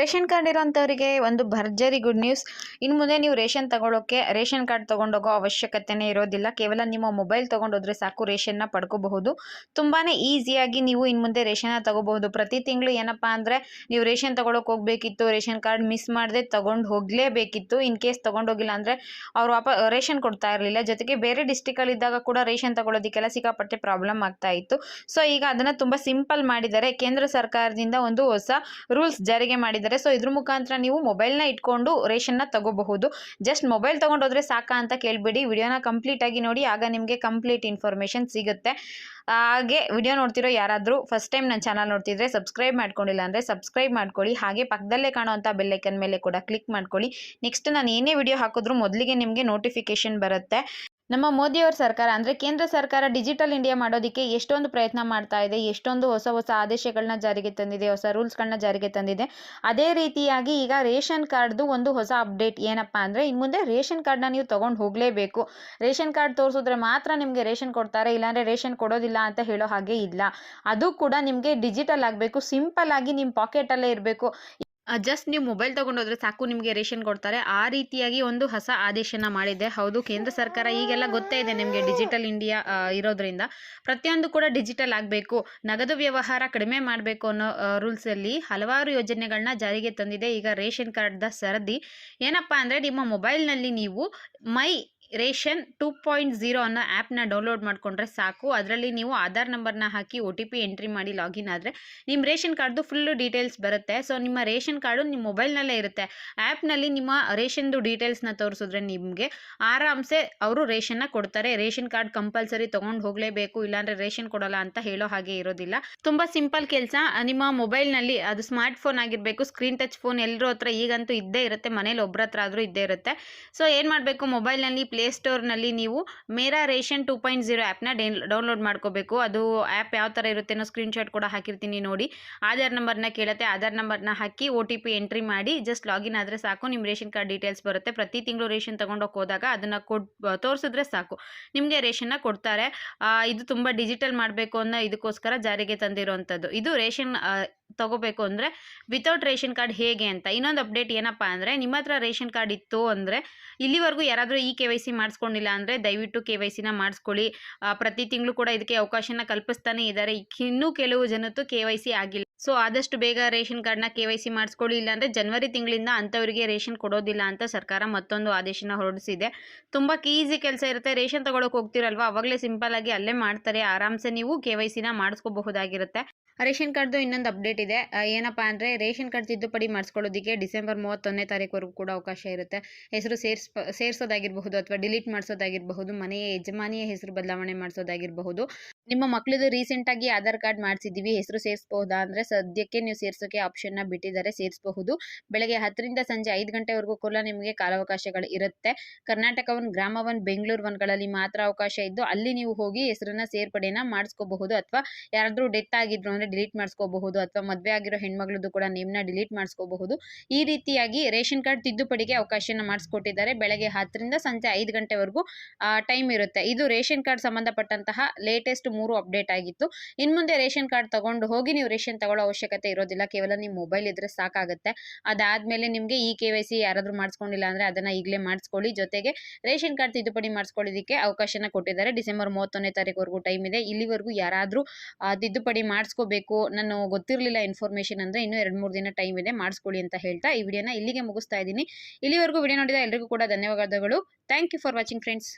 Ration card ಇರೋಂಥವರಿಗೆ ಒಂದು ಭರ್ಜರಿ good news ಇನ್ನು ಮುಂದೆ ನೀವು ರೇಷನ್ ತಗೊಳ್ಳೋಕೆ ರೇಷನ್ ಕಾರ್ಡ್ ತಗೊಂಡೋಗೋ ಅವಶ್ಯಕತೆನೇ ಇರೋದಿಲ್ಲ. ಕೇವಲ ನಿಮ್ಮ ಮೊಬೈಲ್ ತಗೊಂಡೋದ್ರೆ ಸಾಕು, ರೇಷನ್ನ ಪಡ್ಕೋಬಹುದು. ತುಂಬಾ ಈಸಿಯಾಗಿ ನೀವು ಇನ್ನು ಮುಂದೆ ರೇಷನ್ನ ತಗೋಬಹುದು. ಪ್ರತಿ ತಿಂಗಳು ಏನಪ್ಪ ಅಂದರೆ, ನೀವು ರೇಷನ್ ತೊಗೊಳಕ್ಕೆ ಹೋಗಬೇಕಿತ್ತು, ರೇಷನ್ ಕಾರ್ಡ್ ಮಿಸ್ ಮಾಡದೆ ತಗೊಂಡು ಹೋಗಲೇಬೇಕಿತ್ತು. ಇನ್ ಕೇಸ್ ತಗೊಂಡೋಗಿಲ್ಲ ಅಂದರೆ, ಅವ್ರು ವಾಪ, ರೇಷನ್ ಕೊಡ್ತಾ ಇರಲಿಲ್ಲ. ಜೊತೆಗೆ ಬೇರೆ ಡಿಸ್ಟಿಕಲ್ಲಿ ಇದ್ದಾಗ ಕೂಡ ರೇಷನ್ ತಗೊಳ್ಳೋದಕ್ಕೆಲ್ಲ ಸಿಕ್ಕಾಪಟ್ಟೆ ಪ್ರಾಬ್ಲಮ್ ಆಗ್ತಾ ಇತ್ತು. ಸೊ ಈಗ ಅದನ್ನು ತುಂಬ ಸಿಂಪಲ್ ಮಾಡಿದ್ದಾರೆ ಕೇಂದ್ರ ಸರ್ಕಾರದಿಂದ ಒಂದು ಹೊಸ ರೂಲ್ಸ್ ಜಾರಿಗೆ ಮಾಡಿದ್ದಾರೆ ಸೊ ಇದ್ರ ಮುಖಾಂತರ ನೀವು ಮೊಬೈಲ್ನ ಇಟ್ಕೊಂಡು ರೇಷನ್ನ ತಗೋಬಹುದು. ಜಸ್ಟ್ ಮೊಬೈಲ್ ತೊಗೊಂಡೋದ್ರೆ ಸಾಕಾ ಅಂತ ಕೇಳಬೇಡಿ. ವಿಡಿಯೋನ ಕಂಪ್ಲೀಟ್ ಆಗಿ ನೋಡಿ, ಆಗ ನಿಮಗೆ ಕಂಪ್ಲೀಟ್ ಇನ್ಫಾರ್ಮೇಷನ್ ಸಿಗುತ್ತೆ. ಹಾಗೆ ವಿಡಿಯೋ ನೋಡ್ತಿರೋ ಯಾರಾದರೂ ಫಸ್ಟ್ ಟೈಮ್ ನನ್ನ ಚಾನಲ್ ನೋಡ್ತಿದ್ರೆ ಸಬ್ಸ್ಕ್ರೈಬ್ ಮಾಡ್ಕೊಂಡಿಲ್ಲ ಅಂದರೆ ಸಬ್ಸ್ಕ್ರೈಬ್ ಮಾಡ್ಕೊಳ್ಳಿ. ಹಾಗೆ ಪಕ್ಕದಲ್ಲೇ ಕಾಣುವಂಥ ಬೆಲ್ಲೈಕನ್ ಮೇಲೆ ಕೂಡ ಕ್ಲಿಕ್ ಮಾಡ್ಕೊಳ್ಳಿ. ನೆಕ್ಸ್ಟ್ ನಾನು ಏನೇ ವಿಡಿಯೋ ಹಾಕಿದ್ರೂ ಮೊದಲಿಗೆ ನಿಮಗೆ ನೋಟಿಫಿಕೇಶನ್ ಬರುತ್ತೆ. ನಮ್ಮ ಮೋದಿಯವರ ಸರ್ಕಾರ ಅಂದರೆ ಕೇಂದ್ರ ಸರ್ಕಾರ ಡಿಜಿಟಲ್ ಇಂಡಿಯಾ ಮಾಡೋದಕ್ಕೆ ಎಷ್ಟೊಂದು ಪ್ರಯತ್ನ ಮಾಡ್ತಾ ಇದೆ, ಎಷ್ಟೊಂದು ಹೊಸ ಹೊಸ ಆದೇಶಗಳನ್ನ ಜಾರಿಗೆ ತಂದಿದೆ, ಹೊಸ ರೂಲ್ಸ್ಗಳನ್ನ ಜಾರಿಗೆ ತಂದಿದೆ. ಅದೇ ರೀತಿಯಾಗಿ ಈಗ ರೇಷನ್ ಕಾರ್ಡ್ದು ಒಂದು ಹೊಸ ಅಪ್ಡೇಟ್ ಏನಪ್ಪ ಅಂದರೆ ಇನ್ನು ಮುಂದೆ ರೇಷನ್ ಕಾರ್ಡ್ನ ನೀವು ತೊಗೊಂಡು ಹೋಗಲೇಬೇಕು. ರೇಷನ್ ಕಾರ್ಡ್ ತೋರಿಸಿದ್ರೆ ಮಾತ್ರ ನಿಮಗೆ ರೇಷನ್ ಕೊಡ್ತಾರೆ, ಇಲ್ಲಾಂದರೆ ರೇಷನ್ ಕೊಡೋದಿಲ್ಲ ಅಂತ ಹೇಳೋ ಹಾಗೆ ಇಲ್ಲ. ಅದು ಕೂಡ ನಿಮಗೆ ಡಿಜಿಟಲ್ ಆಗಬೇಕು ಸಿಂಪಲ್ ಆಗಿ ನಿಮ್ಮ ಪಾಕೆಟಲ್ಲೇ ಇರಬೇಕು. ಜಸ್ಟ್ ನೀವು ಮೊಬೈಲ್ ತೊಗೊಂಡೋದ್ರೆ ಸಾಕು ನಿಮಗೆ ರೇಷನ್ ಕೊಡ್ತಾರೆ. ಆ ರೀತಿಯಾಗಿ ಒಂದು ಹೊಸ ಆದೇಶನ ಮಾಡಿದೆ. ಹೌದು, ಕೇಂದ್ರ ಸರ್ಕಾರ ಈಗೆಲ್ಲ ಗೊತ್ತೇ ಇದೆ ನಿಮಗೆ ಡಿಜಿಟಲ್ ಇಂಡಿಯಾ ಇರೋದ್ರಿಂದ. ಪ್ರತಿಯೊಂದು ಕೂಡ ಡಿಜಿಟಲ್ ಆಗಬೇಕು. ನಗದು ವ್ಯವಹಾರ ಕಡಿಮೆ ಮಾಡಬೇಕು ಅನ್ನೋ ರೂಲ್ಸಲ್ಲಿ ಹಲವಾರು ಯೋಜನೆಗಳನ್ನ ಜಾರಿಗೆ ತಂದಿದೆ. ಈಗ ರೇಷನ್ ಕಾರ್ಡ್ದ ಸರದಿ. ಏನಪ್ಪ ಅಂದರೆ ನಿಮ್ಮ ಮೊಬೈಲ್ನಲ್ಲಿ ನೀವು my ration two point zero ಅನ್ನೋ ಆ್ಯಪ್ನ ಡೌನ್ಲೋಡ್ ಮಾಡಿಕೊಂಡ್ರೆ ಸಾಕು. ಅದರಲ್ಲಿ ನೀವು ಆಧಾರ್ ನಂಬರ್ನ ಹಾಕಿ ಒ ಟಿ ಪಿ ಎಂಟ್ರಿ ಮಾಡಿ ಲಾಗಿನ್ ಆದರೆ ನಿಮ್ಮ ರೇಷನ್ ಕಾರ್ಡ್ದು ಫುಲ್ಲು ಡೀಟೇಲ್ಸ್ ಬರುತ್ತೆ. ಸೊ ನಿಮ್ಮ ರೇಷನ್ ಕಾರ್ಡು ನಿಮ್ಮ ಮೊಬೈಲ್ನಲ್ಲೇ ಇರುತ್ತೆ. ಆ್ಯಪ್ನಲ್ಲಿ ನಿಮ್ಮ ರೇಷನ್ದು ಡೀಟೇಲ್ಸ್ನ ತೋರಿಸಿದ್ರೆ ನಿಮಗೆ ಆರಾಮ್ಸೆ ಅವರು ರೇಷನ್ನ ಕೊಡ್ತಾರೆ. ರೇಷನ್ ಕಾರ್ಡ್ ಕಂಪಲ್ಸರಿ ತೊಗೊಂಡು ಹೋಗಲೇಬೇಕು, ಇಲ್ಲಾಂದರೆ ರೇಷನ್ ಕೊಡೋಲ್ಲ ಅಂತ ಹೇಳೋ ಹಾಗೆ ಇರೋದಿಲ್ಲ. ತುಂಬ ಸಿಂಪಲ್ ಕೆಲಸ. ನಿಮ್ಮ ಮೊಬೈಲ್ನಲ್ಲಿ ಅದು ಸ್ಮಾರ್ಟ್ ಫೋನ್ ಆಗಿರಬೇಕು. ಸ್ಕ್ರೀನ್ ಟಚ್ ಫೋನ್ ಎಲ್ಲರೂ ಹತ್ರ ಈಗಂತೂ ಇದ್ದೇ ಇರುತ್ತೆ. ಮನೇಲಿ ಒಬ್ಬರ ಹತ್ರ ಆದರೂ ಇದ್ದೇ ಇರುತ್ತೆ. ಸೊ ಏನು ಮಾಡಬೇಕು? ಮೊಬೈಲ್ನಲ್ಲಿ ಪ್ಲೇಸ್ಟೋರ್ನಲ್ಲಿ ನೀವು Mera ration two point zero ಆ್ಯಪ್ನ ಡೌನ್ಲೋಡ್ ಮಾಡ್ಕೋಬೇಕು. ಅದು ಆ್ಯಪ್ ಯಾವ ಥರ ಇರುತ್ತೆ ಅನ್ನೋ ಸ್ಕ್ರೀನ್ಶಾಟ್ ಕೂಡ ಹಾಕಿರ್ತೀನಿ ನೋಡಿ. ಆಧಾರ್ ನಂಬರ್ನ ಕೇಳುತ್ತೆ. ಆಧಾರ್ ನಂಬರ್ನ ಹಾಕಿ ಒ ಟಿ ಪಿ ಎಂಟ್ರಿ ಮಾಡಿ ಜಸ್ಟ್ ಲಾಗಿನ್ ಆದರೆ ಸಾಕು. ನಿಮ್ಮ ರೇಷನ್ ಕಾರ್ಡ್ ಡೀಟೇಲ್ಸ್ ಬರುತ್ತೆ. ಪ್ರತಿ ತಿಂಗಳು ರೇಷನ್ ತೊಗೊಂಡೋಗಿ ಹೋದಾಗ ಅದನ್ನು ಕೊಡ್, ತೋರಿಸಿದ್ರೆ ಸಾಕು. ನಿಮಗೆ ರೇಷನ್ನ ಕೊಡ್ತಾರೆ. ಇದು ತುಂಬ ಡಿಜಿಟಲ್ ಮಾಡಬೇಕು ಅನ್ನೋ ಇದಕ್ಕೋಸ್ಕರ ಜಾರಿಗೆ ತಂದಿರುವಂಥದ್ದು ಇದು ರೇಷನ್ ತಗೋಬೇಕು ಅಂದರೆ ವಿತೌಟ್ ರೇಷನ್ ಕಾರ್ಡ್ ಹೇಗೆ ಅಂತ. ಇನ್ನೊಂದು ಅಪ್ಡೇಟ್ ಏನಪ್ಪ ಅಂದರೆ ನಿಮ್ಮ ಹತ್ರ ರೇಷನ್ ಕಾರ್ಡ್ ಇತ್ತು ಅಂದರೆ ಇಲ್ಲಿವರೆಗೂ ಯಾರಾದರೂ ಈ ಕೆ ವೈ ಸಿ ಮಾಡಿಸ್ಕೊಂಡಿಲ್ಲ ಅಂದರೆ ದಯವಿಟ್ಟು ಕೆ ವೈ ಸಿನ ಮಾಡಿಸ್ಕೊಳ್ಳಿ. ಪ್ರತಿ ತಿಂಗಳು ಕೂಡ ಇದಕ್ಕೆ ಅವಕಾಶನ ಕಲ್ಪಿಸ್ತಾನೆ ಇದ್ದಾರೆ ಇನ್ನೂ ಕೆಲವು ಜನತ್ತು ಕೆ ವೈ ಸಿ ಆಗಿಲ್ಲ. ಸೊ ಆದಷ್ಟು ಬೇಗ ರೇಷನ್ ಕಾರ್ಡ್ನ ಕೆ ವೈ ಸಿ ಮಾಡಿಸ್ಕೊಳ್ಳಿ, ಇಲ್ಲಾಂದರೆ ಜನವರಿ ತಿಂಗಳಿಂದ ಅಂಥವರಿಗೆ ರೇಷನ್ ಕೊಡೋದಿಲ್ಲ ಅಂತ ಸರ್ಕಾರ ಮತ್ತೊಂದು ಆದೇಶನ ಹೊರಡಿಸಿದೆ. ತುಂಬ ಈಸಿ ಕೆಲಸ ಇರುತ್ತೆ. ರೇಷನ್ ತಗೊಳಕ್ಕೆ ಹೋಗ್ತಿರಲ್ವಾ? ಅವಾಗಲೇ ಸಿಂಪಲ್ ಆಗಿ ಅಲ್ಲೇ ಮಾಡ್ತಾರೆ. ಆರಾಮ್ಸೆ ನೀವು ಕೆ ವೈ ಸಿನ ಮಾಡಿಸ್ಕೋಬಹುದಾಗಿರುತ್ತೆ. ರೇಷನ್ ಕಾರ್ಡ್ದು ಇನ್ನೊಂದು ಅಪ್ಡೇಟ್ ಇದೆ. ಏನಪ್ಪ ಅಂದರೆ ರೇಷನ್ ಕಾರ್ಡ್ ತಿದ್ದುಪಡಿ ಮಾಡಿಸ್ಕೊಳ್ಳೋದಕ್ಕೆ ಡಿಸೆಂಬರ್ ಮೂವತ್ತೊಂದನೇ ತಾರೀಕುವರೆಗೂ ಕೂಡ ಅವಕಾಶ ಇರುತ್ತೆ. ಹೆಸರು ಸೇರಿಸ್, ಸೇರಿಸೋದಾಗಿರಬಹುದು ಅಥವಾ ಡಿಲೀಟ್ ಮಾಡಿಸೋದಾಗಿರಬಹುದು, ಮನೆಯ ಯಜಮಾನಿಯ ಹೆಸರು ಬದಲಾವಣೆ ಮಾಡಿಸೋದಾಗಿರಬಹುದು. ನಿಮ್ಮ ಮಕ್ಕಳದು ರೀಸೆಂಟಾಗಿ ಆಧಾರ್ ಕಾರ್ಡ್ ಮಾಡಿಸಿದ್ದೀವಿ ಹೆಸರು ಸೇರಿಸಬಹುದಾ ಅಂದರೆ ಸದ್ಯಕ್ಕೆ ನೀವು ಸೇರಿಸೋಕೆ ಆಪ್ಷನ್ನ ಬಿಟ್ಟಿದ್ದಾರೆ, ಸೇರಿಸಬಹುದು. ಬೆಳಗ್ಗೆ ಹತ್ತರಿಂದ ಸಂಜೆ ಐದು ಗಂಟೆವರೆಗೂ ಕೂಡ ನಿಮಗೆ ಕಾಲಾವಕಾಶಗಳು ಇರುತ್ತೆ. ಕರ್ನಾಟಕ ಒನ್ ಗ್ರಾಮ ಒನ್ ಬೆಂಗಳೂರು ಒನ್ಗಳಲ್ಲಿ ಮಾತ್ರ ಅವಕಾಶ ಇದ್ದು ಅಲ್ಲಿ ನೀವು ಹೋಗಿ ಹೆಸರನ್ನ ಸೇರ್ಪಡೆನ ಮಾಡಿಸ್ಕೋಬಹುದು ಅಥವಾ ಯಾರಾದರೂ ಡೆತ್ ಆಗಿದ್ರು ಅಂದರೆ ಡಿಲೀಟ್ ಮಾಡಿಸ್ಕೋಬಹುದು ಅಥವಾ ಮದುವೆ ಆಗಿರೋ ಹೆಣ್ಮಗಳದ್ದು ಕೂಡ ನೇಮ್ನ ಡಿಲೀಟ್ ಮಾಡಿಸ್ಕೋಬಹುದು. ಈ ರೀತಿಯಾಗಿ ರೇಷನ್ ಕಾರ್ಡ್ ತಿದ್ದುಪಡಿಗೆ ಅವಕಾಶನ ಮಾಡಿಸ್ಕೊಟ್ಟಿದ್ದಾರೆ. ಬೆಳಗ್ಗೆ ಹತ್ತರಿಂದ ಸಂಜೆ ಐದು ಗಂಟೆವರೆಗೂ ಟೈಮ್ ಇರುತ್ತೆ. ಇದು ರೇಷನ್ ಕಾರ್ಡ್ ಸಂಬಂಧಪಟ್ಟಂತಹ ಲೇಟೆಸ್ಟ್ ಮೂರು ಅಪ್ಡೇಟ್ ಆಗಿತ್ತು. ಇನ್ನು ಮುಂದೆ ರೇಷನ್ ಕಾರ್ಡ್ ತಗೊಂಡು ಹೋಗಿ ನೀವು ರೇಷನ್ ತಗೊಳ್ಳೋ ಅವಶ್ಯಕತೆ ಇರೋದಿಲ್ಲ. ಕೇವಲ ನಿಮ್ಮ ಮೊಬೈಲ್ ಇದ್ರೆ ಸಾಕಾಗುತ್ತೆ. ಅದಾದ್ಮೇಲೆ ನಿಮಗೆ ಈ ಕೆ ವೈ ಸಿ ಯಾರಾದರೂ ಮಾಡಿಸ್ಕೊಂಡಿಲ್ಲ ಅಂದ್ರೆ ಅದನ್ನ ಈಗಲೇ ಮಾಡಿಸ್ಕೊಳ್ಳಿ. ಜೊತೆಗೆ ರೇಷನ್ ಕಾರ್ಡ್ ತಿದ್ದುಪಡಿ ಮಾಡಿಸ್ಕೊಳ್ಳೋದಕ್ಕೆ ಅವಕಾಶನ ಕೊಟ್ಟಿದ್ದಾರೆ. ಡಿಸೆಂಬರ್ ಮೂವತ್ತೊಂದನೇ ತಾರೀಕುವರೆಗೂ ಟೈಮ್ ಇದೆ. ಇಲ್ಲಿವರೆಗೂ ಯಾರಾದರೂ ತಿದ್ದುಪಡಿ ಮಾಡಿಸ್ಕೋಬೇಕು ನಾನು ಗೊತ್ತಿರಲಿಲ್ಲ ಇನ್ಫಾರ್ಮೇಷನ್ ಅಂದರೆ ಇನ್ನೂ ಎರಡು, ಮೂರು ದಿನ ಟೈಮ್ ಇದೆ, ಮಾಡಿಸ್ಕೊಳ್ಳಿ ಅಂತ ಹೇಳ್ತಾ ಈ ವಿಡಿಯೋನ ಇಲ್ಲಿಗೆ ಮುಗಿಸ್ತಾ ಇದ್ದೀನಿ. ಇಲ್ಲಿವರೆಗೂ ವಿಡಿಯೋ ನೋಡಿದ ಎಲ್ಲರಿಗೂ ಕೂಡ ಧನ್ಯವಾದಗಳು. Thank you for watching friends